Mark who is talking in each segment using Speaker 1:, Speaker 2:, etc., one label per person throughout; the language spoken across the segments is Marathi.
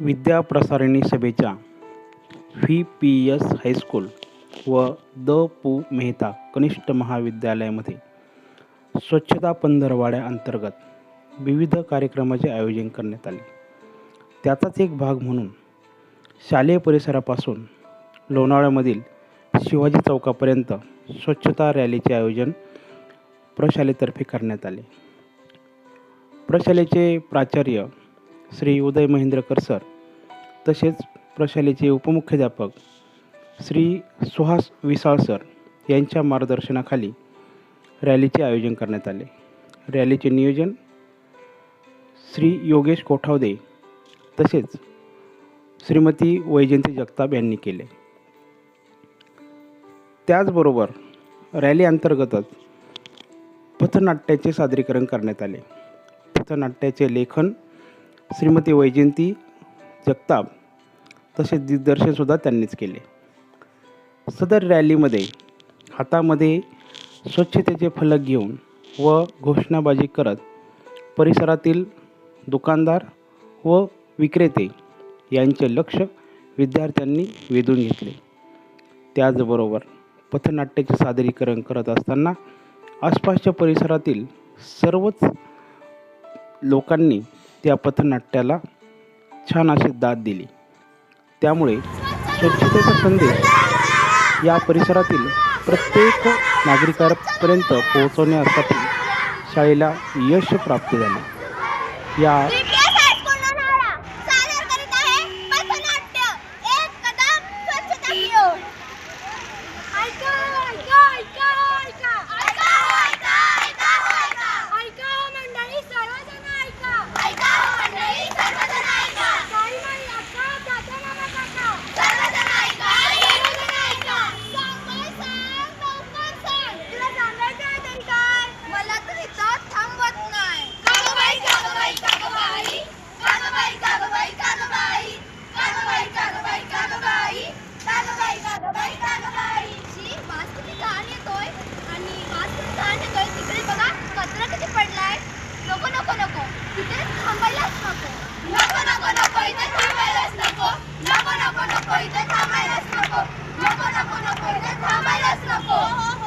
Speaker 1: विद्याप्रसारिणी सभेच्या V P S high school व द पु मेहता कनिष्ठ महाविद्यालयामध्ये स्वच्छता पंधरवड्याअंतर्गत विविध कार्यक्रमाचे आयोजन करण्यात आले. त्याचाच एक भाग म्हणून शालेय परिसरापासून लोणावळ्यामधील शिवाजी चौकापर्यंत स्वच्छता रॅलीचे आयोजन प्रशालेतर्फे करण्यात आले. प्रशालेचे प्राचार्य श्री उदय महेंद्रकर सर तसेच प्रशालेचे उपमुख्याध्यापक श्री सुहास विसाळ सर यांच्या मार्गदर्शनाखाली रॅलीचे आयोजन करण्यात आले. रॅलीचे नियोजन श्री योगेश कोठावदे तसेच श्रीमती वैजयंती जगताप यांनी केले. त्याचबरोबर रॅली अंतर्गतच पथनाट्याचे सादरीकरण करण्यात आले. पथनाट्याचे लेखन श्रीमती वैजयंती जगताप तसेच दिग्दर्शनसुद्धा त्यांनीच केले. सदर रॅलीमध्ये हातामध्ये स्वच्छतेचे फलक घेऊन व घोषणाबाजी करत परिसरातील दुकानदार व विक्रेते यांचे लक्ष विद्यार्थ्यांनी वेधून घेतले. त्याचबरोबर पथनाट्याचे सादरीकरण करत असताना आसपासच्या परिसरातील सर्वच लोकांनी त्या पथनाट्याला छान अशी दाद दिली. त्यामुळे स्वच्छतेचा संदेश या परिसरातील प्रत्येक नागरिकांपर्यंत पोहोचवण्यासाठी शाळेला यश प्राप्त झाले. या
Speaker 2: थांबायलाच नको. नको नको नको इथे थांबायलाच नको. नको नको नको इथे थांबायलाच नको. नको नको नको इथे थांबायलाच नको.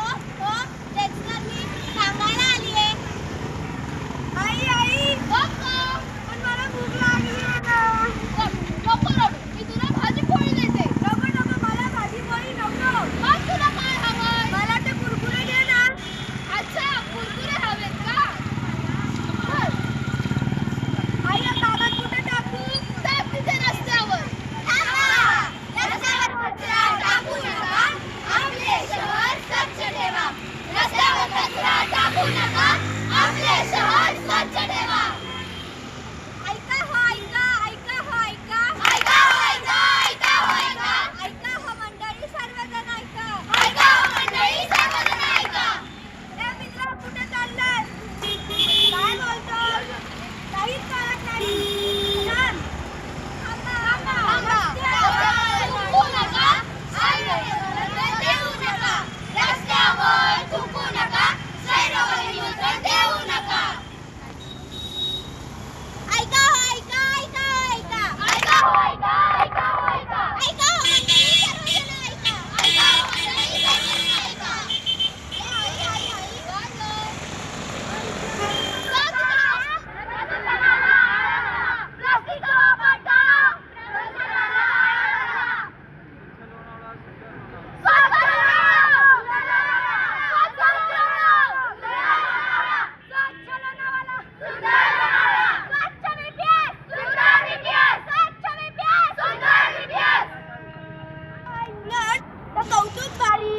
Speaker 2: कौतुक भारी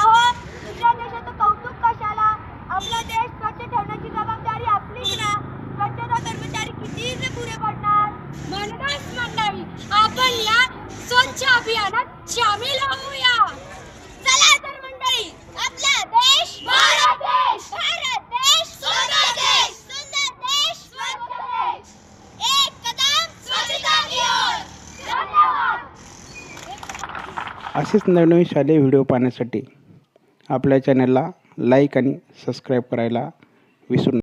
Speaker 2: अहो दुसऱ्या देशाचं कौतुक कशाला? आपला देश स्वच्छ ठेवण्याची जबाबदारी आपलीच ना. स्वच्छता कर्मचारी किती पुरे पडणार. म्हणूनच मंडळी आपण या स्वच्छ अभियानात सामील होऊया चला तर मंडळी आपला देश भारत देश भारत देश सुंदर देश सुंदर देश स्वच्छ देश एक कदम स्वच्छता की ओर धन्यवाद
Speaker 1: असेच नवनवीन शालेय व्हिडिओ पाहण्यासाठी आपल्या चॅनलला लाईक आणि सबस्क्राईब करायला विसरू नका.